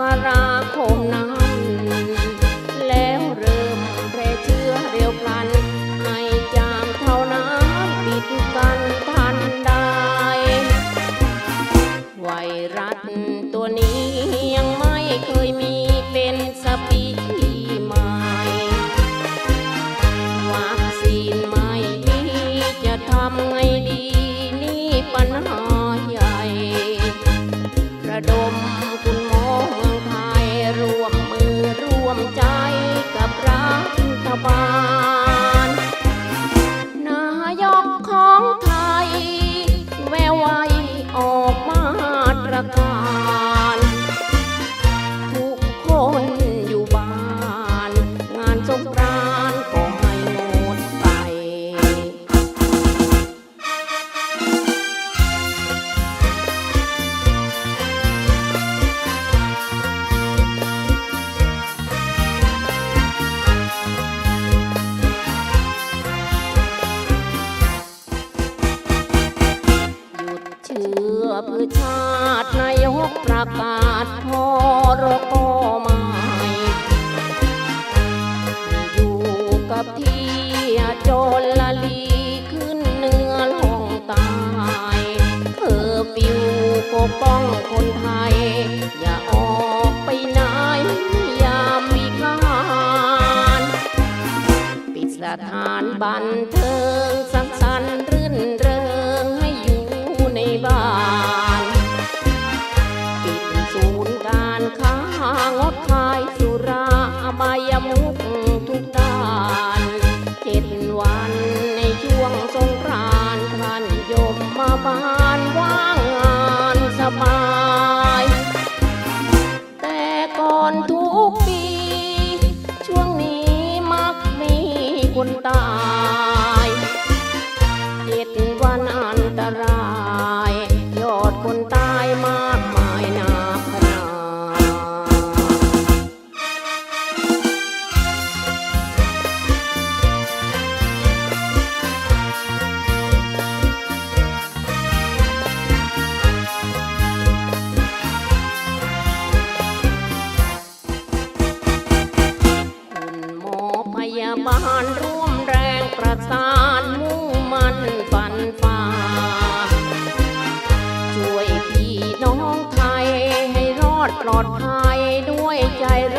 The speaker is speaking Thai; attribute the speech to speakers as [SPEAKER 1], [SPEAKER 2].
[SPEAKER 1] กราคมนั้นแล้วเริ่มแพร่เชื้อเร็วพลันให้จามเท่านั้นปิดกันทันได้ ไวรัสตัวนี้ยัง ตินายกประกาศพอรกใหม่อยู่กับที่จรละลีขึ้นเนื้อลงตายเธอฟิวปกป้องคนไทย อย่าออกไปไหนยามวิการปิดสถานบันเทิงายสุราอบายมุกทุกด้านเจ็ดวันในช่วงสงกรานต์ท่านยมมาบ้านว่างงานสบาย แต่ก่อนทุกปี ช่วงนี้มักมีคนตาย ลอดภัยด้วยใจแร